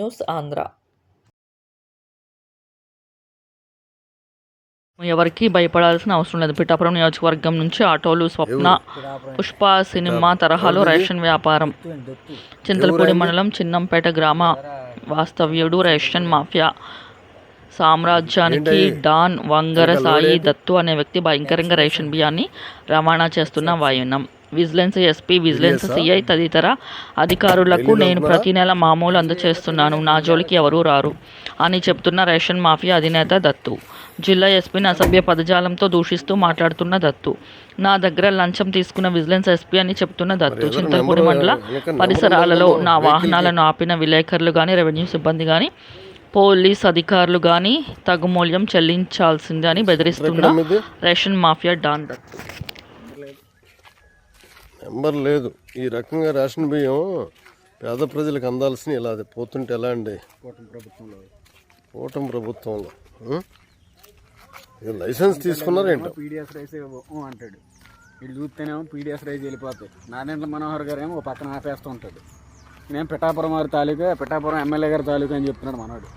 News Andhra ఎవరికి భయపడాల్సిన అవసరం లేదు. పిఠాపురం నియోజకవర్గం నుంచి ఆటోలు స్వప్న పుష్ప సినిమా తరహాలో రేషన్ వ్యాపారం. చింతలపూడి మండలం చిన్నంపేట గ్రామ వాస్తవ్యుడు రేషన్ మాఫియా సామ్రాజ్యానికి డాన్ వంగర సాయి దత్తు అనే వ్యక్తి భయంకరంగా రేషన్ బియ్యాన్ని రవాణా చేస్తున్న వాయునం. విజిలెన్స్ ఎస్పీ విజిలెన్స్ సిఐ తదితర అధికారులకు నేను ప్రతి నెల మామూలు అందజేస్తున్నాను నా జోలికి ఎవరూ రారు అని చెప్తున్న రేషన్ మాఫియా అధినేత దత్తు. జిల్లా ఎస్పీని అసభ్య పదజాలంతో దూషిస్తూ మాట్లాడుతున్న దత్తు. నా దగ్గర లంచం తీసుకున్న విజిలెన్స్ ఎస్పీ అని చెప్తున్న దత్తు. చింతలపూడి మండల పరిసరాలలో నా వాహనాలను ఆపిన విలేకరులు కానీ రెవెన్యూ సిబ్బంది కానీ పోలీస్ అధికారులు కానీ తగు మూల్యం చెల్లించాల్సిందని బెదిరిస్తున్న ration mafia don Dattu. Number లేదు. ఈ రకంగా రేషన్ బియ్యం పేద ప్రజలకు అందాల్సిన ఇలా అది పోతుంటే ఎలా అండి? కూటమి ప్రభుత్వంలో. ఉం? ఇది లైసెన్స్ తీసుకున్నారేంటో? పీడిఎస్ రైస్ అంటాడు. వీళ్ళు చూస్తేనేమో పీడిఎస్ రైస్ వెళ్ళిపోతాయి. నారాయణ మనోహర్ గారు ఏమో పక్కన ఆపేస్తూ ఉంటాడు. నేను పిఠాపురం వారి తాలూకా పిఠాపురం ఎమ్మెల్యే గారి తాలూకా అని చెప్తున్నాడు మనోడు.